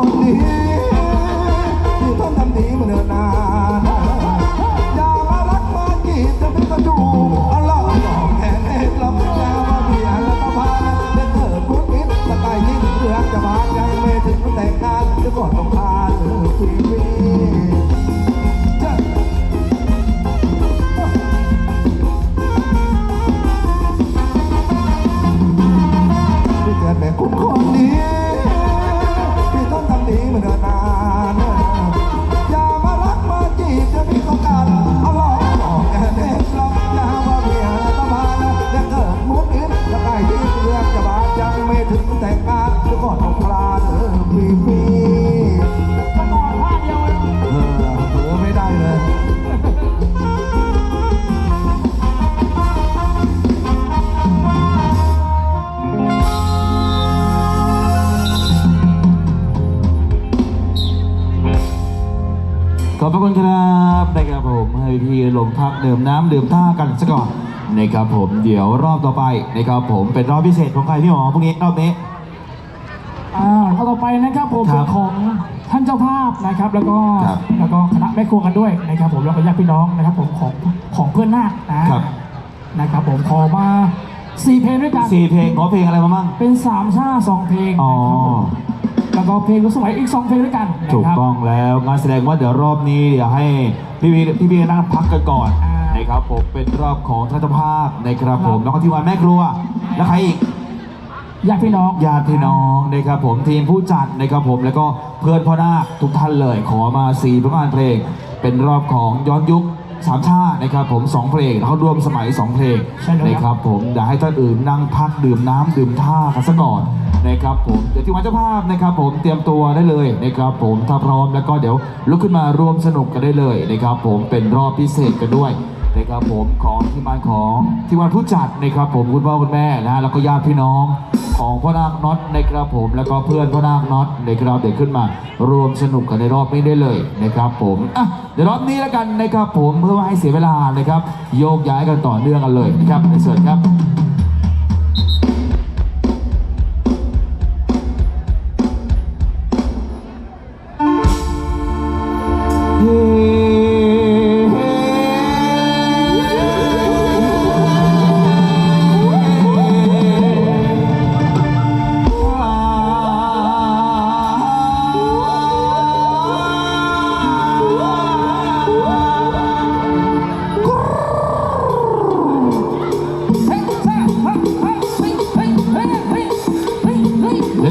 องนี้ที่ต้องทำดีเหมือนเดินา ดื่มน้ำดื่มท่ากันซะก่อนนะครับผมเดี๋ยวรอบต่อไปนะครับผมเป็นรอบพิเศษของใครพี่หมอพรุ่งนี้รอบนี้ อ่าเอาต่อไปนะครับผมครัเป็บนของท่านเจ้าภาพนะครับ แล้วก็ครับแล้วก็คณะแม่ครัวกันด้วยนะครับผมแล้วก็ญาติพี่น้องนะครับผมของของเพื่อนนาคนะครับ นะครับผมขอมาสี่เพลงด้วยกันสี่เพลงขอเพลงอะไรมาบ้างเป็นสามชาสองเพลงอ๋อนะครับผม แล้วก็เพลงรู้สมัยอีกสองเพลงด้วยกันนะถูกครับต้องแล้วงานแสดงว่าเดี๋ยวรอบนี้เดี๋ยวให้พี่พี่พี่พี่นั่งพักกันก่อนอ่าน นะครับผมเป็นรอบของท่านเจ้าภาพนะครับผมครับแล้วก็ทีมงานแม่ครัวแล้วใครอีก ญาติพี่น้อง ญาติพี่น้องนะครับผมทีมผู้จัดนะครับผมแล้วก็เพื่อนพ่อนาคทุกท่านเลย ขอมาสี่ผลงานเพลง เป็นรอบของย้อนยุค สามชาตินะครับผมสองเพลงแล้วเขารวมสมัยสองเพลงใช่แล้วครับนะครับผมอยากให้ท่านอื่นนั่งพักดื่มน้ำดื่มท่ากันซะก่อนนะครับผมเดี๋ยวที่วันเจ้าภาพนะครับ ผมเตรียมตัวได้เลยนะครับผมถ้าพร้อมแล้วก็เดี๋ยวลุกขึ้นมาร่วมสนุกกันได้เลยนะครับผมเป็นรอบพิเศษกันด้วย นะครับผมของที่บ้านของที่วันผู้จัดนะครับผมคุณพ่อคุณแม่นะฮะแล้วก็ญาติพี่น้องของพ่อนาคน็อตนะครับผมแล้วก็เพื่อนพ่อนาคน็อตนะครับเดี๋ยวขึ้นมารวมสนุกกันในรอบนี้ได้เลยนะครับผมอะเดี๋ยวรอบนี้แล้วกันนะครับผมเพื่อไม่ให้เสียเวลานะครับโยกย้ายกันต่อเนื่องกันเลยนะครับในส่วนครับ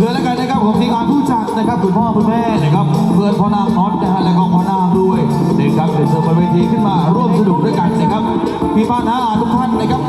เลยวเชิญแล้วกันนะครับผมทีมงานผู้จัดนะครับคุณพ่อคุณแม่นะครับเพื่อนพ่อนางน็อตนะฮะแล้วก็พ่อนางด้วยนะครับเดี๋ยวเชิญบนเวทีขึ้นมาร่วมสนุกด้วยกันนะครับพี่ป้าน้าอาทุกท่านนะครับ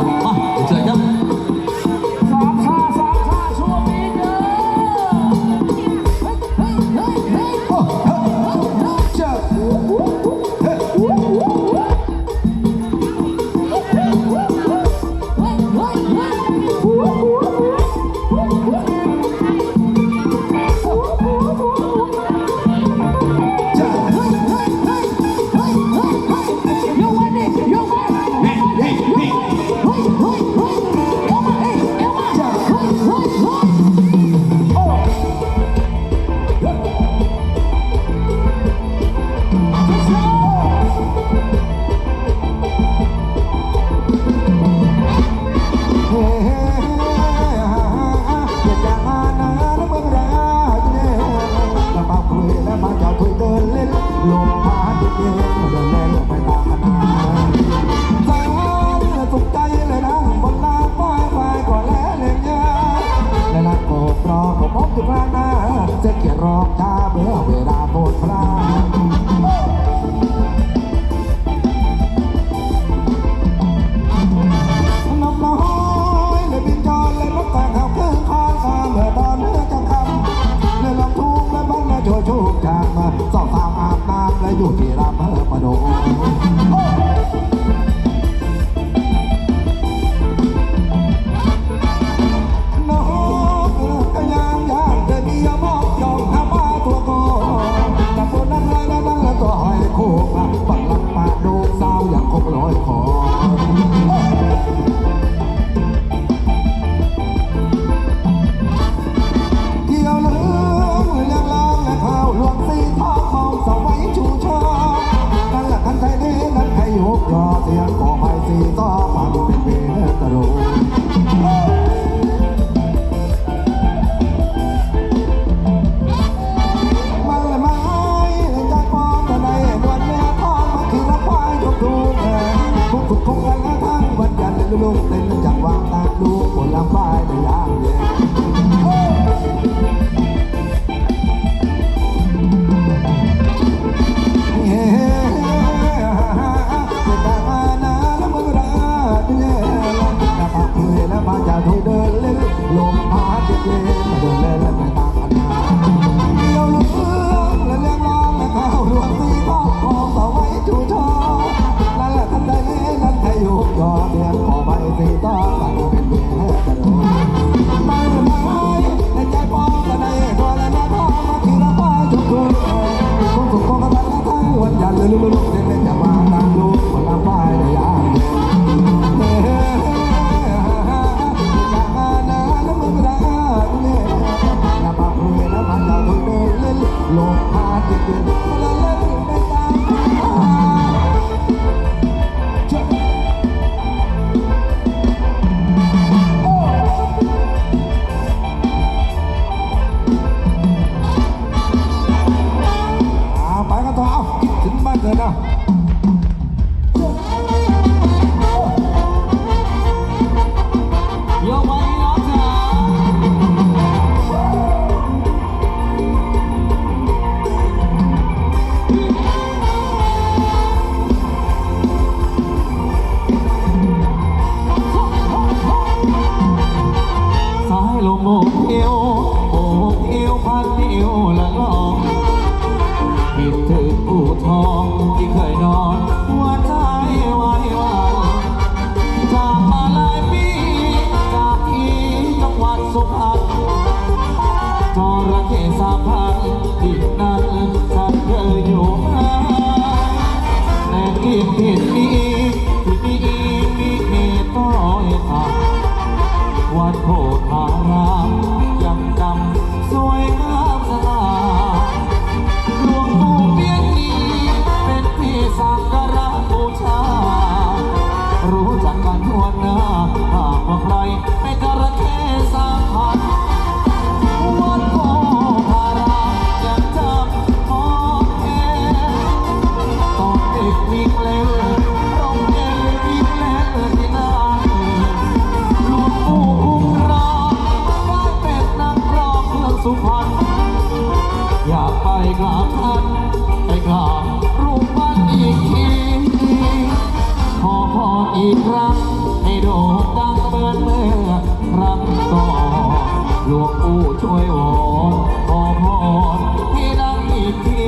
ครั้งให้โด่งดังเหมือนเมื่อครั้งก่อนหลวงปู่ช่วยวอนขอพรให้ดังอีกที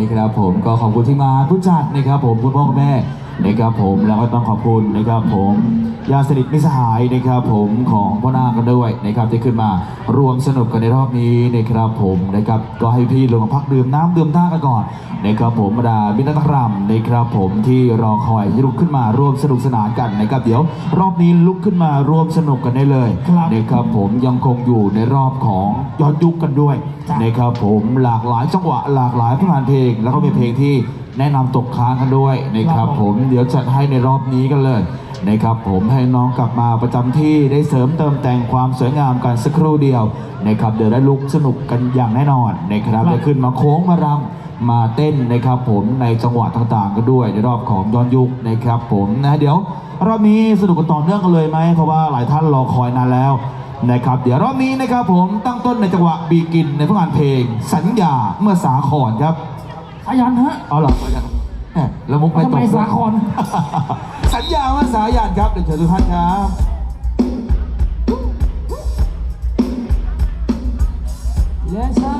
นะครับผมก็ขอบคุณที่มาผู้จัดนะครับผมคุณพ่อคุณแม่นะครับผมแล้วก็ต้องขอบคุณนะครับผม ญาติสนิทมิสหายนะครับผมของพ่อนาคกันด้วยนะครับที่ขึ้นมารวมสนุกกันในรอบนี้นะครับผมนะครับก็ให้พี่ลงมาพักดื่มน้ำดื่มท่ากันก่อนนะครับผมบรรดาบิณฑรรมนะครับผมที่รอคอยที่ลุกขึ้นมาร่วมสนุกสนานกันนะครับเดี๋ยวรอบนี้ลุกขึ้นมาร่วมสนุกกันได้เลยนะครับผมยังคงอยู่ในรอบของย้อนยุคกันด้วยนะครับผมหลากหลายจังหวะหลากหลายผลงานเพลง แล้วก็มีเพลงที่แนะนำตกค้างกันด้วยนะครับผมเดี๋ยวจัดให้ในรอบนี้กันเลย นะครับผมให้น้องกลับมาประจำที่ได้เสริมเติมแต่งความสวยงามกันสักครู่เดียวนะครับเดี๋ยวได้ลุกสนุกกันอย่างแน่นอนนะครับได้ขึ้นมาโค้งมารำมาเต้นนะครับผมในจังหวะต่างๆกันด้วยในรอบของย้อนยุคนะครับผมนะเดี๋ยวรอบนี้สนุกกันต่อเนื่องกันเลยไหมเพราะว่าหลายท่านรอคอยนานแล้วนะครับเดี๋ยวรอบนี้นะครับผมตั้งต้นในจังหวะบีกินในผลงานเพลง สัญญาเมื่อสาขอนครับสายันฮะเอาหรอแหมแล้วมุกไม่ทำตไมกสาคร สัญญาว่าสายันครับเดี๋ยวเชิญทุกท่านครับเรียนเชิญเลยครับจา